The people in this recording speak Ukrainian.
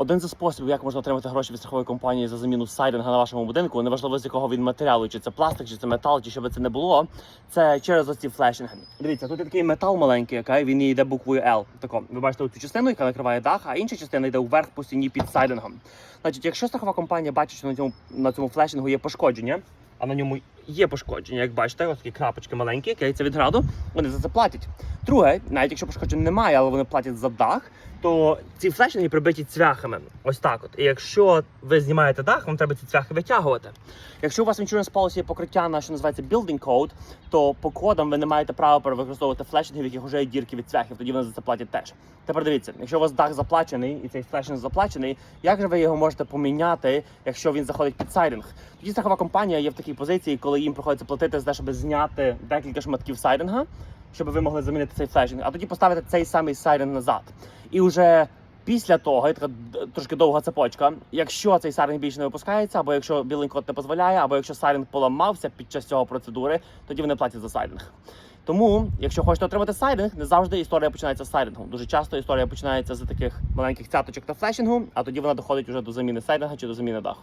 Один зі способів, як можна отримати гроші від страхової компанії за заміну сайдинга на вашому будинку, неважливо з якого він матеріалу, чи це пластик, чи це метал, чи що би це не було. Це через оці флешинги. Дивіться, тут є такий метал маленький, окей, він йде буквою L. Тако, ви бачите цю частину, яка накриває дах, а інша частина йде вверх по стіні під сайдингом. Значить, якщо страхова компанія бачить, що на цьому на цьому флешингу є пошкодження, а на ньому є пошкодження, як бачите, ось такі крапочки маленькі, це від граду, вони за це платять. Друге, навіть якщо пошкоджень немає, але вони платять за дах, то ці флешинги прибиті цвяхами. Ось так от. І якщо ви знімаєте дах, вам треба ці цвяхи витягувати. Якщо у вас insurance policy покриття на що називається building code, то по кодам ви не маєте права використовувати флешинги, в яких вже є дірки від цвяхів, тоді вони за це платять теж. Тепер дивіться, якщо у вас дах заплачений і цей флешинг заплачений, як же ви його можете поміняти, якщо він заходить під сайдинг? Тоді страхова компанія є в такій позиції, коли їм приходиться платити за те, щоб зняти декілька шматків сайдинга, щоб ви могли замінити цей флешинг, а тоді поставити цей самий сайдинг назад. І вже після того, є така трошки довга цепочка. Якщо цей сайдинг більше не випускається, або якщо білинг код не дозволяє, або якщо сайдинг поламався під час цього процедури, тоді вони платять за сайдинг. Тому, якщо хочете отримати сайдинг, не завжди історія починається з сайдингу. Дуже часто історія починається з таких маленьких цяточок та флешингу, а тоді вона доходить уже до заміни сайдинга чи до заміни даху.